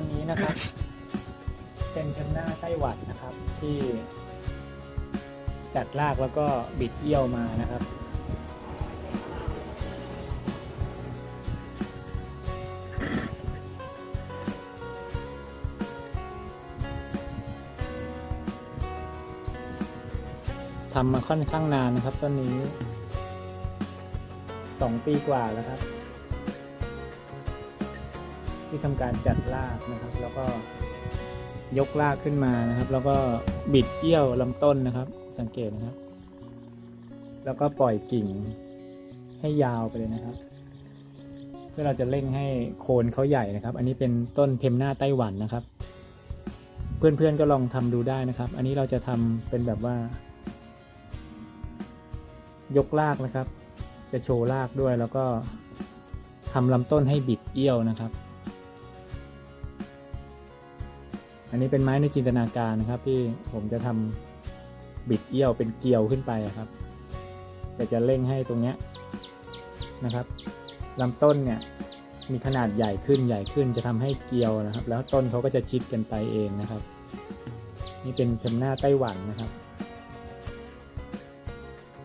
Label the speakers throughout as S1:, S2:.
S1: ต้นนี้นะครับ เป็นเพนหน้าไต้หวันนะครับ ที่จัดรากแล้วก็บิดเอี้ยวมานะครับ ทำมาค่อนข้างนานนะครับต้นนี้สองปีกว่าแล้วครับ ที่ทำการจัดรากนะครับ แล้วก็ยกรากขึ้นมานะครับ แล้วก็บิดเอี้ยวลำต้นนะครับ สังเกตนะครับ แล้วก็ปล่อยกิ่งให้ยาวไปเลยนะครับ เพื่อเราจะเร่งให้โคนเขาใหญ่นะครับ อันนี้เป็นต้นเพมหน้าไต้หวันนะครับ เพื่อนๆก็ลองทำดูได้นะครับ อันนี้เราจะทำเป็นแบบว่า ยกรากนะครับ จะโชว์รากด้วยแล้วก็ทำลำต้นให้บิดเอี้ยวนะครับ อันนี้เป็นไม้ในจินตนาการนะครับ ที่ผมจะทำบิดเอี้ยวเป็นเกลียวขึ้นไปครับแต่จะเร่งให้ตรงเนี้ยนะครับลำต้นเนี่ยมีขนาดใหญ่ขึ้นใหญ่ขึ้นจะทำให้เกลียวนะครับ แล้วต้นเขาก็จะชิดกันไปเองนะครับ นี่เป็นเพมหน้าไต้หวันนะครับ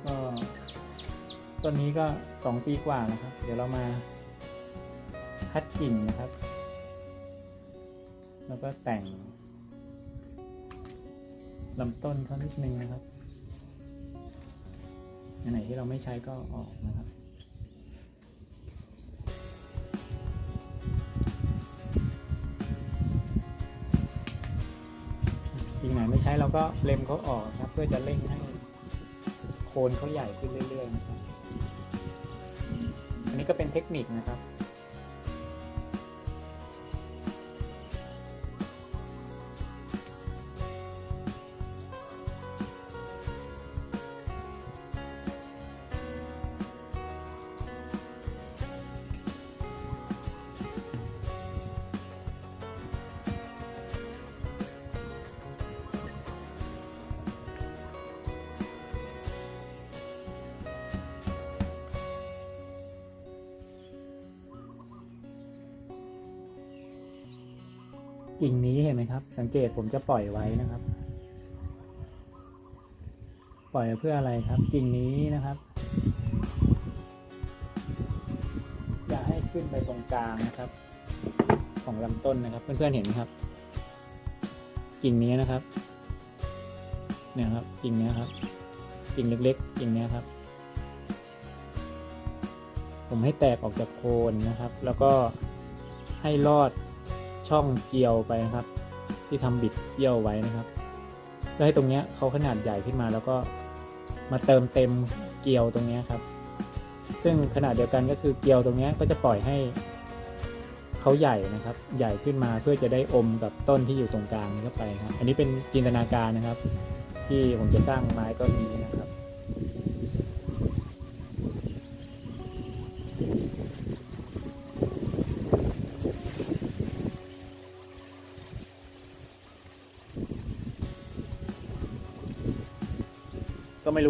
S1: ก็ต้นนี้ก็สองปีกว่าแล้วครับ เดี๋ยวเรามาคัดกิ่งนะครับ แล้วก็แต่งลำต้นเขานิดนึงนะครับ อันไหนที่เราไม่ใช้ก็ออกนะครับกิ่งไหนไม่ใช้เราก็เล็มเขาออกครับ เพื่อจะเร่งให้โคนเขาใหญ่ขึ้นเรื่อยๆนะครับ อันนี้ก็เป็นเทคนิคนะครับ กิ่งนี้เห็นไหมครับ สังเกตผมจะปล่อยไว้นะครับ ปล่อยเพื่ออะไรครับ กิ่งนี้นะครับจะให้ขึ้นไปตรงกลางนะครับ ของลำต้นนะครับ เพื่อนๆเห็นไหมครับ กิ่งนี้นะครับ เนี่ยครับ กิ่งนี้ครับ กิ่งเล็กๆ กิ่งนี้ครับ ผมให้แตกออกจากโคนนะครับ แล้วก็ให้รอด ช่องเกลียวไปนะครับ ที่ทำบิดเกี่ยวไว้นะครับเพื่อให้ตรงเนี้ยเขาขนาดใหญ่ขึ้นมาแล้วก็มาเติมเต็มเกลียวตรงเนี้ยครับ ซึ่งขนาดเดียวกันก็คือเกลียวตรงเนี้ยก็จะปล่อยให้เขาใหญ่นะครับ ใหญ่ขึ้นมาเพื่อจะได้อมกับต้นที่อยู่ตรงกลางนี้เข้าไปครับ อันนี้เป็นจินตนาการนะครับ ที่ผมจะสร้างไม้ต้นนี้นะครับ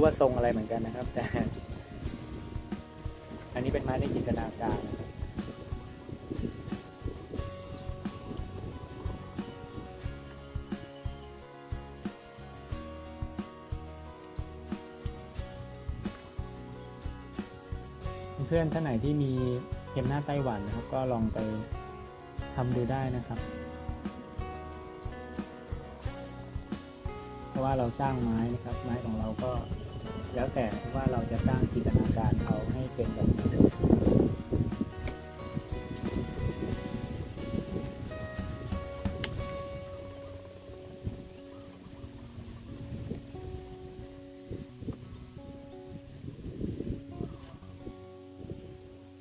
S1: ว่าทรงอะไรเหมือนกันนะครับ แต่ อันนี้เป็นไม้ในจินตนาการนะครับเพื่อนท่านไหนที่มีเข็มหน้าไต้หวันนะครับ ก็ลองไปทำดูได้นะครับ เพราะว่าเราสร้างไม้นะครับ ไม้ของเราก็ แล้วแต่ว่าเราจะสร้างจินตนาการเขาให้เป็นแบบไหน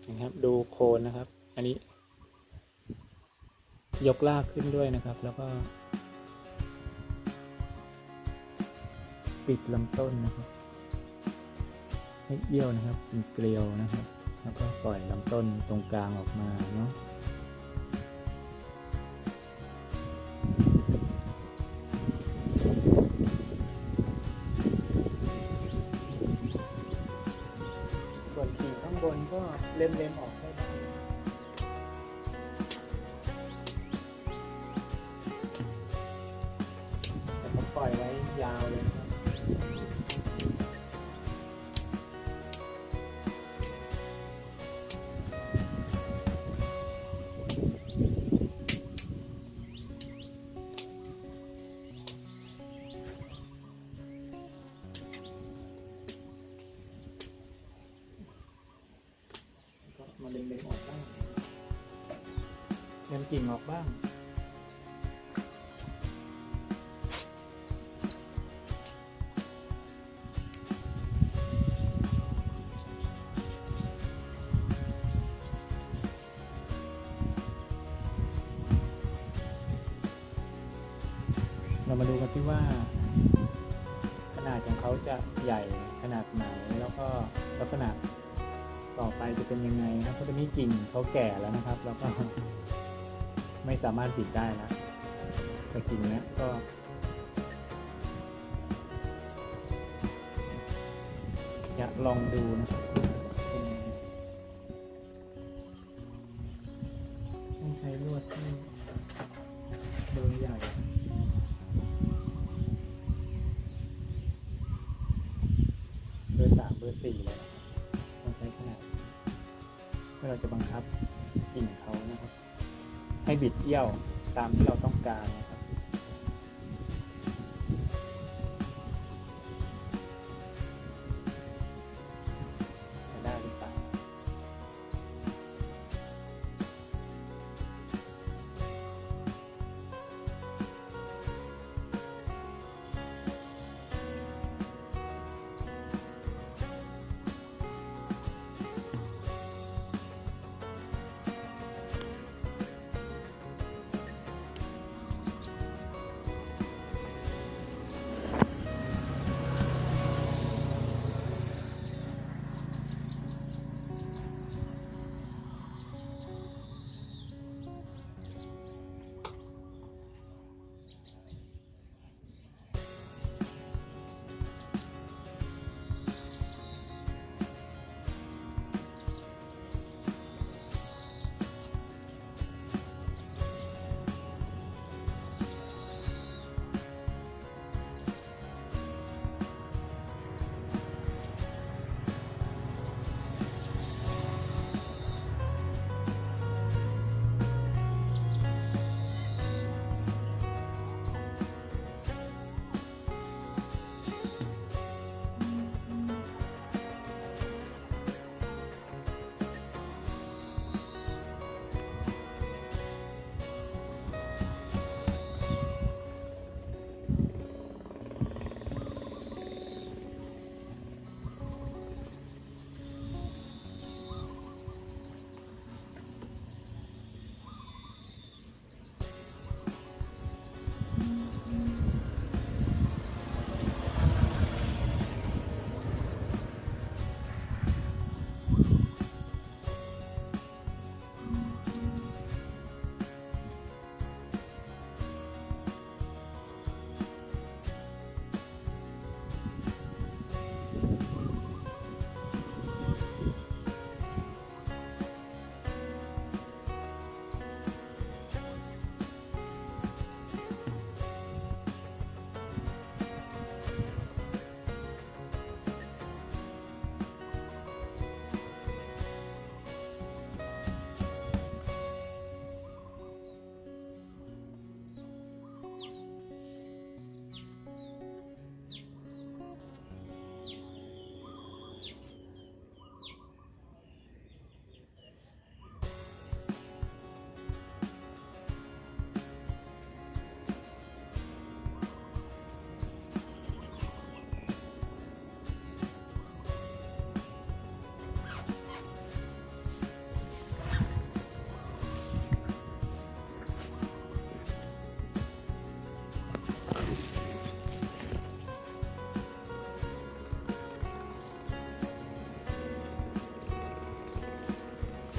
S1: นะครับดูโคนนะครับ อันนี้ ยกลากขึ้นด้วยนะครับ แล้วก็ ปิดลำต้นนะครับ ให้เอี้ยวนะครับเป็นเกลียวนะครับ แล้วก็ปล่อยลำต้นตรงกลางออกมาเนาะส่วนกิ่งข้างบนก็เล็มๆออก กิ่งออกบ้าง เรามาดูกันที่ว่า ขนาดของเขาจะใหญ่ขนาดไหนแล้วก็ลักษณะต่อไปจะเป็นยังไงนะครับเพราะตอนนี้กิ่งเขาแก่แล้วนะครับ แล้วก็ ไม่สามารถปิดได้แล้วแต่กิ่งเนี้ยก็จะลองดูนะต้องใช้ลวดที่เบอร์ใหญ่เบอร์สามเบอร์สี่เลยต้องใช้ขนาดเพื่อเราจะบังคับกิ่งเขานะครับ ให้บิดเอี้ยวตามที่เราต้องการ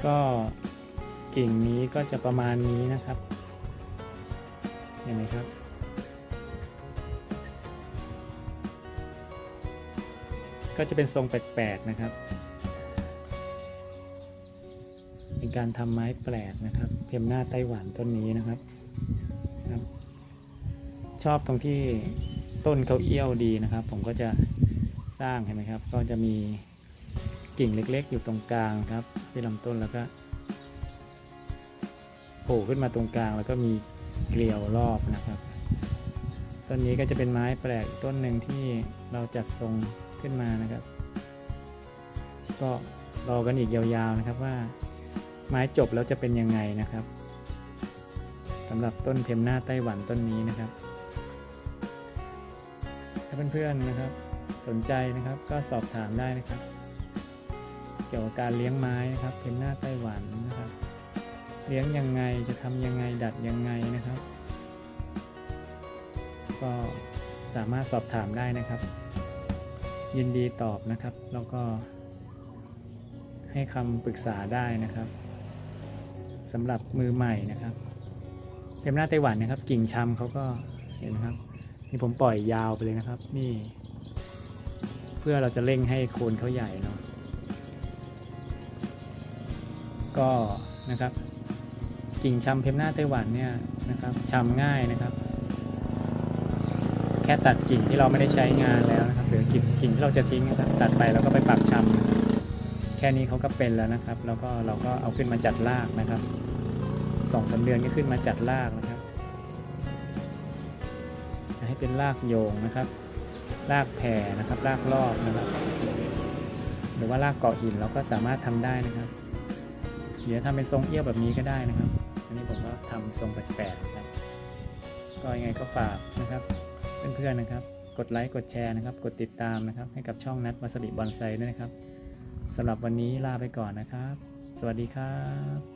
S1: ก็กิ่งนี้ก็จะประมาณนี้นะครับ เห็นไหมครับ ก็จะเป็นทรงแปลกๆนะครับ เป็นการทำไม้แปลกนะครับ เพียมหน้าไต้หวันต้นนี้นะครับครับ ชอบตรงที่ต้นเขาเอี้ยวดีนะครับ ผมก็จะสร้างเห็นไหมครับ ก็จะมีกิ่งเล็กๆ อยู่ตรงกลางครับ ที่ลำต้นแล้วก็โผล่ขึ้นมาตรงกลางแล้วก็มีเกลียวรอบนะครับ ต้นนี้ก็จะเป็นไม้แปลกต้นหนึ่งที่เราจัดทรงขึ้นมานะครับ ก็รอกันอีกยาวๆนะครับว่าไม้จบแล้วจะเป็นยังไงนะครับสำหรับต้นเพมหน้าไต้หวันต้นนี้นะครับ ถ้าเพื่อนๆนะครับ สนใจนะครับก็สอบถามได้นะครับ กี่ยวกับการเลี้ยงไม้นะครับเพมหน้าไต้หวันนะครับ เลี้ยงยังไงจะทำยังไงดัดยังไงนะครับ ก็สามารถสอบถามได้นะครับ ยินดีตอบนะครับ แล้วก็ ให้คำปรึกษาได้นะครับสำหรับมือใหม่นะครับเทมหน้าไต้หวันนะครับ กิ่งชำเขาก็เห็นนะครับนี่ผมปล่อยยาวไปเลยนะครับ นี่ เพื่อเราจะเร่งให้โคนเขาใหญ่เนาะ ก็นะครับกิ่งชำเพมหน้าไต้หวันเนี่ยนะครับชำง่ายนะครับ แค่ตัดกิ่งที่เราไม่ได้ใช้งานแล้วนะครับหรือกิ่งกิ่งที่เราจะทิ้งนะครับตัดไปแล้วก็ไปปักชำแค่นี้เขาก็เป็นแล้วนะครับ แล้วก็เราก็เอาขึ้นมาจัดรากนะครับสองสาเดือนก็ขึ้นมาจัดรากนะครับให้เป็นรากโยงนะครับรากแผ่นะครับรากรอบนะครับ หรือว่ารากเกาะหินเราก็สามารถทำได้นะครับ เดี๋ยวทำเป็นทรงเอี้ยวแบบนี้ก็ได้นะครับ อันนี้ผมก็ทำทรงแปลกๆนะครับ ก็ยังไงก็ฝากนะครับเพื่อนๆนะครับ กดไลค์กดแชร์นะครับ กดติดตามนะครับ ให้กับช่องนัดวัสดิบอนไซด้วยนะครับสำหรับวันนี้ลาไปก่อนนะครับ สวัสดีครับ